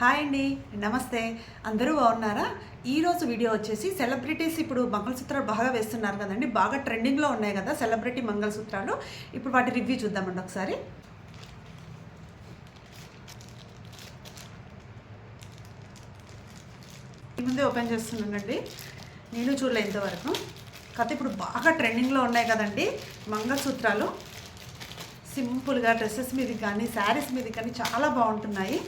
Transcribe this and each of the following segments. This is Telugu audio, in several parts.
హాయ్ అండి నమస్తే. అందరూ బాగున్నారా? ఈరోజు వీడియో వచ్చేసి సెలబ్రిటీస్ ఇప్పుడు మంగళసూత్రాలు బాగా వేస్తున్నారు కదండి. బాగా ట్రెండింగ్లో ఉన్నాయి కదా సెలబ్రిటీ మంగళసూత్రాలు. ఇప్పుడు వాటి రివ్యూ చూద్దామండి ఒకసారి. ఈ ముందే ఓపెన్ చేస్తున్నానండి. నేను చూడలే ఇంతవరకు. కథ ఇప్పుడు బాగా ట్రెండింగ్లో ఉన్నాయి కదండి మంగళసూత్రాలు. సింపుల్గా డ్రెస్సెస్ మీద కానీ శారీస్ మీద కానీ చాలా బాగుంటున్నాయి.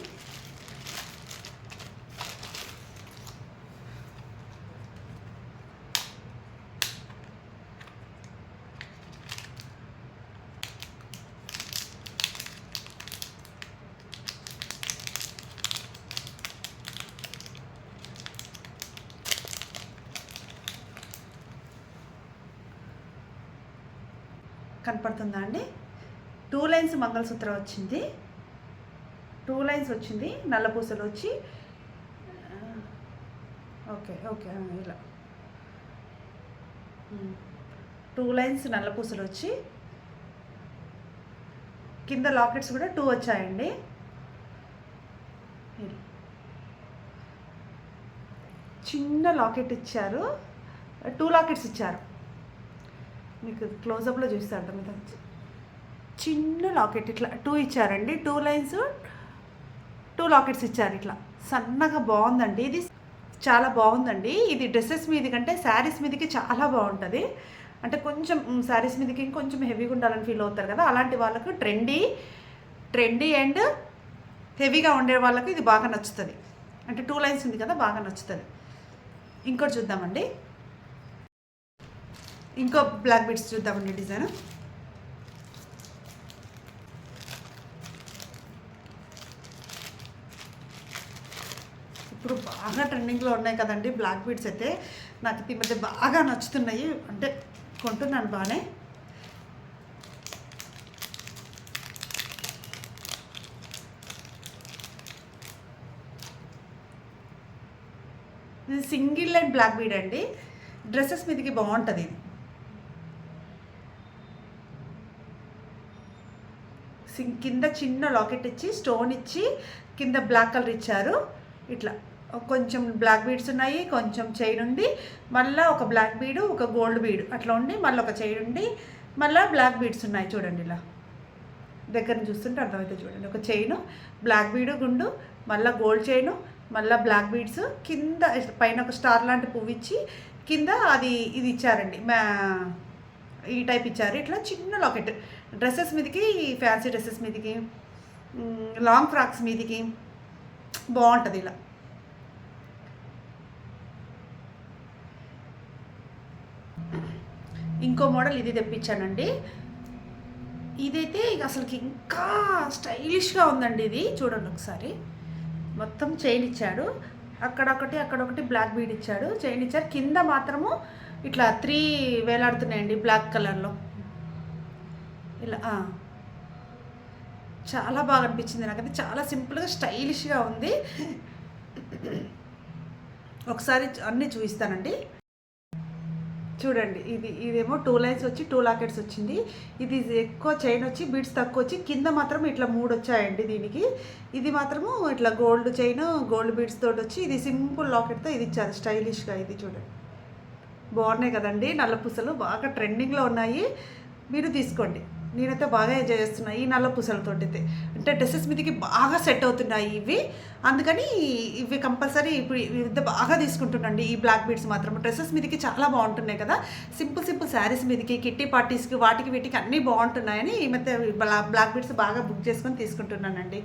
కనపడుతుందా అండి? టూ లైన్స్ మంగళసూత్రం వచ్చింది. టూ లైన్స్ వచ్చింది. నల్ల పూసలు వచ్చి ఓకే ఓకే ఇలా. టూ లైన్స్ నల్ల పూసలు వచ్చి కింద లాకెట్స్ కూడా టూ వచ్చాయండి. చిన్న లాకెట్ ఇచ్చారు. టూ లాకెట్స్ ఇచ్చారు. మీకు క్లోజప్లో చూస్తే అర్థమవుతుంది. చిన్న లాకెట్ ఇట్లా టూ ఇచ్చారండి. టూ లైన్స్ టూ లాకెట్స్ ఇచ్చారు ఇట్లా. సన్నగా బాగుందండి. ఇది చాలా బాగుందండి. ఇది డ్రెస్సెస్ మీది కంటే శారీస్ మీదకి చాలా బాగుంటుంది. అంటే కొంచెం శారీస్ మీదకి ఇంకొంచెం హెవీగా ఉండాలని ఫీల్ అవుతారు కదా. అలాంటి వాళ్ళకు ట్రెండీ ట్రెండీ అండ్ హెవీగా ఉండే వాళ్ళకి ఇది బాగా నచ్చుతుంది. అంటే టూ లైన్స్ ఉంది కదా బాగా నచ్చుతుంది. ఇంకోటి చూద్దామండి. ఇంకో బ్లాక్ బీడ్స్ చూద్దామండి డిజైన్. ఇప్పుడు బాగా ట్రెండింగ్లో ఉన్నాయి కదండి బ్లాక్ బీడ్స్ అయితే. నాకు ఈ మధ్య బాగా నచ్చుతున్నాయి. అంటే కొంటున్నాను బాగానే. ఇది సింగిల్ లైన్ బ్లాక్ బీడ్ అండి. డ్రెస్సెస్ మీదకి బాగుంటుంది ఇది. కింద చిన్న లాకెట్ ఇచ్చి స్టోన్ ఇచ్చి కింద బ్లాక్ కలర్ ఇచ్చారు. ఇట్లా. కొంచెం బ్లాక్ బీడ్స్ ఉన్నాయి కొంచెం చైన్ ఉండి మళ్ళీ ఒక బ్లాక్ బీడు ఒక గోల్డ్ బీడు. అట్లా ఉండి మళ్ళీ ఒక చైన్ ఉండి మళ్ళీ బ్లాక్ బీడ్స్ ఉన్నాయి చూడండి ఇలా. దగ్గర చూస్తుంటే అర్థమైతే చూడండి. ఒక చైను బ్లాక్ బీడు గుండు మళ్ళీ గోల్డ్ చైను మళ్ళీ బ్లాక్ బీడ్స్. కింద పైన ఒక స్టార్ లాంటి పువ్వు ఇచ్చి కింద అది ఇది ఇచ్చారండి. మా ఈ టైప్ ఇచ్చారు. ఇట్లా చిన్న లాకెట్. డ్రెస్సెస్ మీదకి ఫ్యాన్సీ డ్రెస్సెస్ మీదకి లాంగ్ ఫ్రాక్స్ మీదకి బాగుంటుంది ఇలా. ఇంకో మోడల్ ఇది తెప్పించానండి. ఇదైతే ఇక అసలుకి ఇంకా స్టైలిష్గా ఉందండి ఇది. చూడండి ఒకసారి. మొత్తం చైన్ ఇచ్చాడు. అక్కడొకటి అక్కడొకటి బ్లాక్ బీడ్ ఇచ్చాడు. చైన్ ఇచ్చారు. కింద మాత్రము ఇట్లా త్రీ వేలాడుతున్నాయండి బ్లాక్ కలర్లో. ఇలా చాలా బాగా అనిపించింది నాకైతే. చాలా సింపుల్గా స్టైలిష్గా ఉంది. ఒకసారి అన్నీ చూపిస్తానండి. చూడండి ఇది ఇదేమో టూ లైన్స్ వచ్చి టూ లాకెట్స్ వచ్చింది. ఇది ఎక్కువ చైన్ వచ్చి బీడ్స్ తక్కువ వచ్చి కింద మాత్రం ఇట్లా మూడు వచ్చాయండి దీనికి. ఇది మాత్రము ఇట్లా గోల్డ్ చైన్ గోల్డ్ బీడ్స్ తోటి వచ్చి ఇది సింపుల్ లాకెట్తో ఇది ఇచ్చారు స్టైలిష్గా ఇది చూడండి. బాగున్నాయి కదండి. నల్ల పూసలు బాగా ట్రెండింగ్లో ఉన్నాయి. మీరు తీసుకోండి. నేనైతే బాగా ఎంజాయ్ చేస్తున్నా ఈ నల్ల పూసలతోటి అయితే అంటే డ్రెస్సెస్ మీదకి బాగా సెట్ అవుతున్నాయి ఇవి. అందుకని ఇవి కంపల్సరీ ఇప్పుడు ఇవి బాగా తీసుకుంటుండండి ఈ బ్లాక్ బీడ్స్ మాత్రం. డ్రెస్సెస్ మీదకి చాలా బాగుంటున్నాయి కదా. సింపుల్ సింపుల్ శారీస్ మీదకి కిట్టి పార్టీస్కి వాటికి వీటికి అన్నీ బాగుంటున్నాయని ఈ మధ్య బ్లాక్ బీడ్స్ బాగా బుక్ చేసుకొని తీసుకుంటున్నానండి.